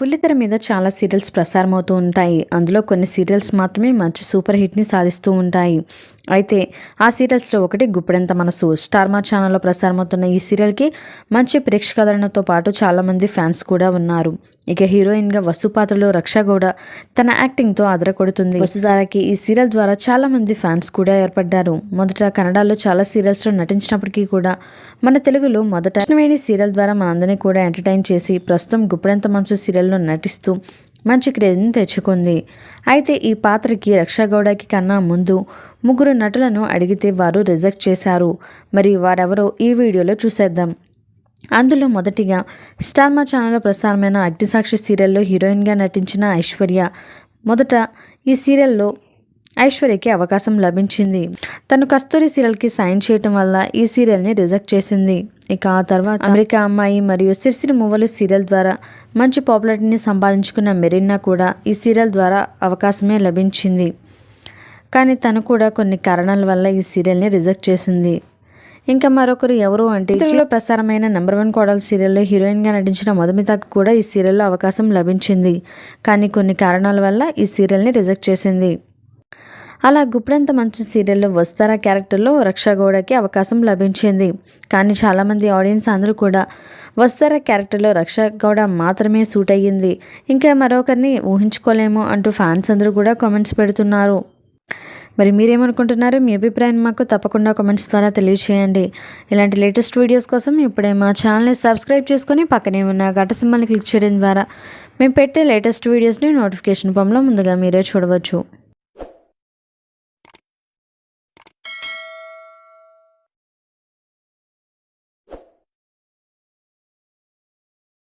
పుల్లితెర మీద చాలా సీరియల్స్ ప్రసారమవుతూ ఉంటాయి. అందులో కొన్ని సీరియల్స్ మాత్రమే మంచి సూపర్ హిట్ని సాధిస్తూ ఉంటాయి. అయితే ఆ సీరియల్స్లో ఒకటి గుప్పెడంత మనసు. స్టార్ మా ఛానల్లో ప్రసారమవుతున్న ఈ సీరియల్కి మంచి ప్రేక్షకాదరణతో పాటు చాలామంది ఫ్యాన్స్ కూడా ఉన్నారు. ఇక హీరోయిన్గా వసు పాత్రలో రక్ష గౌడ తన యాక్టింగ్తో అదరకొడుతుంది వసుధారకి ఈ సీరియల్ ద్వారా చాలామంది ఫ్యాన్స్ కూడా ఏర్పడ్డారు. మొదట కన్నడలో చాలా సీరియల్స్లో నటించినప్పటికీ కూడా మన తెలుగులో మొదట కృష్ణవేణి సీరియల్ ద్వారా మనందరినీ కూడా ఎంటర్టైన్ చేసి ప్రస్తుతం గుప్పడంత మనసు సీరియల్లో నటిస్తూ మంచి క్రేజ్ని తెచ్చుకుంది. అయితే ఈ పాత్రకి రక్షాగౌడకి కన్నా ముందు ముగ్గురు నటులను అడిగితే వారు రిజెక్ట్ చేశారు. మరి వారెవరో ఈ వీడియోలో చూసేద్దాం. అందులో మొదటిగా స్టార్ మా ఛానల్లో ప్రసారమైన అగ్నిసాక్షి సీరియల్లో హీరోయిన్గా నటించిన ఐశ్వర్య. మొదట ఈ సీరియల్లో ఐశ్వర్యకి అవకాశం లభించింది. తను కస్తూరి సీరియల్కి సైన్ చేయటం వల్ల ఈ సీరియల్ని రిజెక్ట్ చేసింది. ఇక ఆ తర్వాత అమెరికా అమ్మాయి మరియు సిరిసిరి మువ్వలు సీరియల్ ద్వారా మంచి పాపులారిటీని సంపాదించుకున్న మెరీనా కూడా ఈ సీరియల్ ద్వారా అవకాశమే లభించింది. కానీ తను కూడా కొన్ని కారణాల వల్ల ఈ సీరియల్ని రిజెక్ట్ చేసింది. ఇంకా మరొకరు ఎవరు అంటే తెలుగులో ప్రసారమైన నెంబర్ వన్ కోడల్ సీరియల్లో హీరోయిన్గా నటించిన మధుమితకు కూడా ఈ సీరియల్లో అవకాశం లభించింది. కానీ కొన్ని కారణాల వల్ల ఈ సీరియల్ని రిజెక్ట్ చేసింది. అలా గుప్రంత మంచి సీరియల్లో వస్తారా క్యారెక్టర్లో రక్షాగౌడకి అవకాశం లభించింది. కానీ చాలామంది ఆడియన్స్ అందరూ కూడా వస్తారా క్యారెక్టర్లో రక్షాగౌడ మాత్రమే సూట్ అయ్యింది ఇంకా మరొకరిని ఊహించుకోలేము అంటూ ఫ్యాన్స్ అందరూ కూడా కామెంట్స్ పెడుతున్నారు. మరి మీరేమనుకుంటున్నారు మీ అభిప్రాయం మాకు తప్పకుండా కామెంట్స్ ద్వారా తెలియచేయండి. ఇలాంటి లేటెస్ట్ వీడియోస్ కోసం ఇప్పుడే మా ఛానల్ని సబ్స్క్రైబ్ చేసుకొని పక్కనే ఉన్న ఘట సింబల్ని క్లిక్ చేయడం ద్వారా మేము పెట్టే లేటెస్ట్ వీడియోస్ని నోటిఫికేషన్ రూపంలో ముందుగా మీరే చూడవచ్చు.